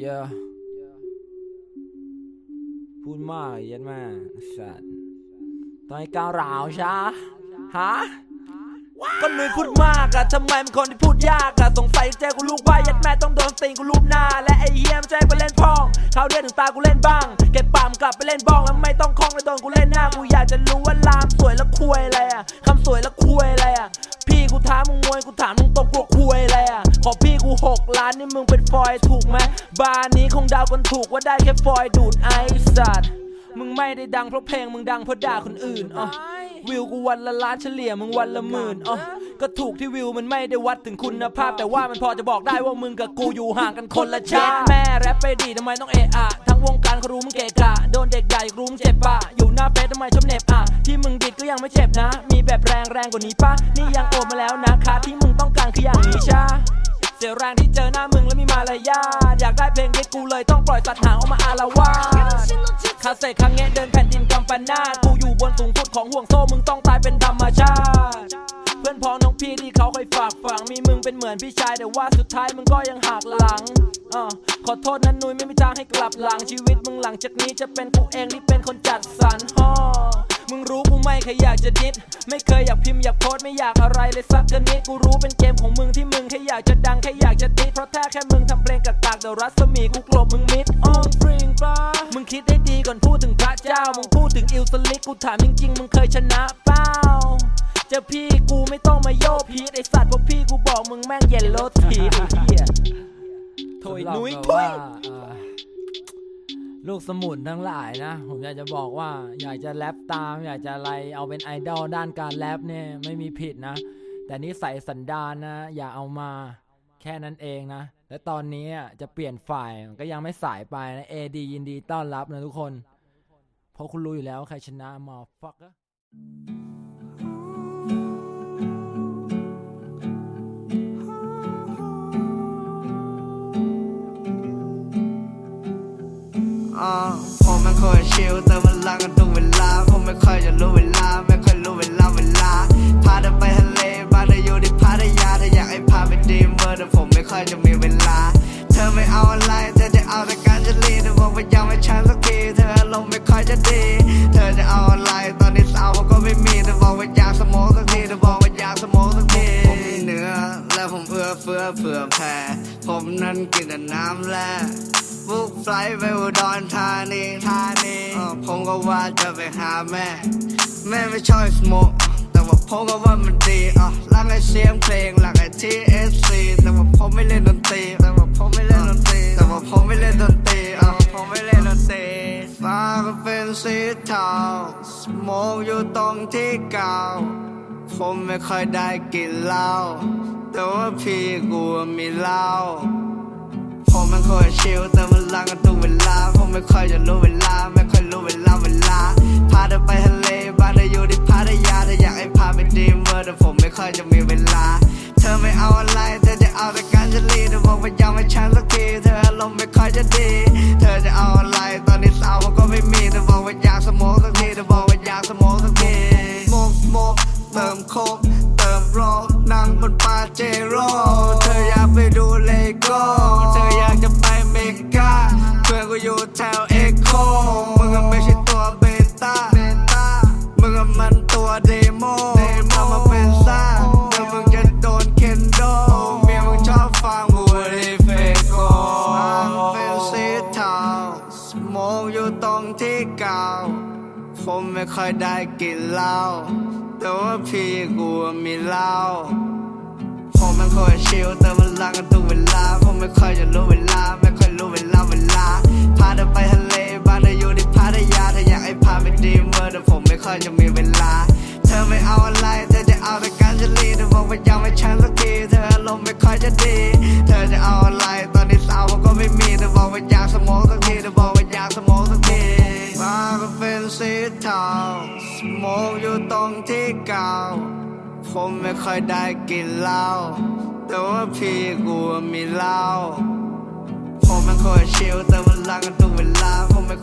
เยอะพูดมากเย็นแม่สัตว์ตอนไอ้ก้าวร้าวใช่ฮะก็นุยพูดมากอะทำไมมันคนที่พูดยากอะสงสัยใจกูลูกว่ายัดแม่ต้องโดนตีนกูรูปหน้า และไอ้เฮียมนใจไปเล่นพองเขาเรียกถึงตากูเล่นบ้าง เก็บปามกลับไปเล่นบ้องแล้วไม่ต้องคล้องแล้วโดนกูเล่นหน้ากูอยากจะรู้ว่าลามสวยแล้วคุยอะไรอะคำสวยแล้วคุยอะไรอะพี่กูถามมึงมวยกูถามมึงตรงกูคุยอะไรอะ ขอพี่กูหกล้านนี่มึงเป็นฟอยล์ถูกไหมบาร์นี้คงเดากันถูกว่าได้แค่ฟอยล์ดูดไอสัตว์มึงไม่ได้ดังเพราะเพลงมึงดังเพราะด่าคนอื่นอะวิวกูวันละล้านเฉลี่ยมึงวันละหมื่นอะก็ถูกที่วิวมันไม่ได้วัดถึงคุณภาพ แต่ว่ามันพอจะบอกได้ว่ามึงกับกูอยู่ห่างกันคนละชาติแม่แรปไปดีทำไมต้องเอะอะทั้งวงการเขารู้มึงเกะกะโดนเด็กใหญ่รู้มึงเจ็บปะอยู่หน้าเฟซทำไมชอบเหน็บอะที่มึงดิดก็ยังไม่เจ็บนะ มีแบบแรงแรงกว่านี้ปะนี่ยังโอนมาแล้วนะคะที่มึงต้องการคืออย่างนี้ใช่ เสียแรงที่เจอหน้ามึงแล้วมีมารยาทอยากได้เพลงเด็ดกูเลยต้องปล่อยสัตว์หางออกมาอาละวาดคาเซ่ครั้งเงี้ยเดินแผ่นดินกำปนาตกูอยู่บนสูงสุดของห่วงโซ่มึงต้องตายเป็นธรรมชาติเพื่อนพ้องน้องพี่ที่เขาเคยฝากฝังมีมึงเป็นเหมือนพี่ชายแต่ว่าสุดท้ายมึงก็ยังหักหลังอ่าขอโทษนะนุ้ยไม่มีทางให้กลับหลังชีวิตมึงหลังจากนี้จะเป็นกูเองที่เป็นคนจัดสรรฮ่อ มึงรู้กูไม่เคยอยากจะดิดไม่เคยอยากพิมพ์อยากโพสต์ไม่อยากอะไรเลยสักกะนิดกูรู้เป็นเกมของมึงที่มึงแค่อยากจะดังแค่อยากจะติดเพราะถ้าแค่มึงทำเพลงกากๆเดี๋ยวรัศมีกูกลบมึงมิดออนฟริงปะมึงคิดได้ดีก่อนพูดถึงพระเจ้ามึงพูดถึงอิลสลิกกูถามจริงๆมึงเคยชนะเปล่าเจอพี่กูไม่ต้องมาโยกพีดไอสัตว์เพราะพี่กูบอกมึงแม่งเย็นรถทีไอ้เหี้ยโถยนุ้ยทุย ลูกสมุนทั้งหลายนะ ผมอยากจะบอกว่าอยากจะแรปตาม อยากจะอะไรเอาเป็นไอดอลด้านการแรปเนี่ยไม่มีผิดนะ แต่นิสัยสันดานนะ อย่าเอามาแค่นั้นเองนะ และตอนนี้อะจะเปลี่ยนฝ่ายก็ยังไม่สายไปนะเอดียินดีต้อนรับนะทุกคน เพราะคุณรู้อยู่แล้วใครชนะมอฟัก ผมไม่ เอื้อเฟื้อเผื่อแผ่ ผมนั้นกินแต่น้ำแร่บุกไฟไปอุดรธานีธานีผมก็ว่าจะไปหาแม่ แม่ไม่ชอบสโมกแต่ว่าผมก็ว่ามันดีอะรักไอเสียงเพลงรักไอทีเอสซีแต่ว่าผมไม่เล่นดนตรี แต่ว่าผมไม่เล่นดนตรี แต่ว่าผมไม่เล่นดนตรีอะผมไม่เล่นดนตรีฟ้าก็เป็นสีเทาสโมกอยู่ตรงที่เก่าผมไม่ค่อยได้กินเหล้า พี่กูมีเหล้าผมไม่ค่อยชิลเติมพลังกันทุกเวลาผมไม่ค่อยจะรู้เวลา ไม่ค่อยรู้เวลาเวลา พาเธอไปทะเลบ้านเธออยู่ที่พัทยาถ้าอยากให้พาไปดีเมอร์แต่ผมไม่ค่อยจะมีเวลา เธอไม่เอาอะไรเธอจะเอาแต่การจะลีเธอบอกว่ายังไม่ชันสักทีเธออารมณ์ไม่ค่อยจะดี เธอจะเอาอะไรตอนนี้สาวมันก็ไม่มีเธอบอกว่าอยากสมองสักทีเธอบอกว่าอยากสมองสักทีโมกโมกเติมโคกเติมโรคนั่ง บนปาเจโร่เธออยากไปดูเลโก้เธออยากจะไปเมกาเพื่อนกูอยู่แถวเอ็กโคมึงก็ไม่ใช่ตัวเบต้ามึงก็มันตัวเดโมทำมาเป็นซ่าเดี๋ยวมึงจะโดนเคนโดเมียมึงชอบฟังกูรีเฟโกมันเป็นสีเทาสโมกอยู่ตรงที่เก่าผมไม่ค่อยได้กินเหล้าแต่ว่าพี่กูมีเหล้า คอยชิลเติมพลังกันทุกเวลาผมไม่ค่อยจะรู้เวลา ไม่ค่อยรู้เวลาเวลา พาเธอไปทะเลบ้านเธออยู่ที่พัทยาถ้าอยากให้พาไปดีเมอร์แต่ผมไม่ค่อยจะมีเวลา เธอไม่เอาอะไร เธอจะเอาแต่การจะลีเธอบอกว่ายังไม่ชันสักทีเธออารมณ์ไม่ค่อยจะดี เธอจะเอาอะไร ตอนนี้สาวผมก็ไม่มีเธอบอกว่าอยากสมองสักทีเธอบอกว่าอยากสมองสักทีมาก็เป็นสีเทาสโมกอยู่ตรงที่เก่าผมไม่ค่อยได้กินเหล้า แต่ว่าพี่กูมีเหล้าผมไม่ค่อยชิลแต่มพลังกันทุกเวลาผมไม่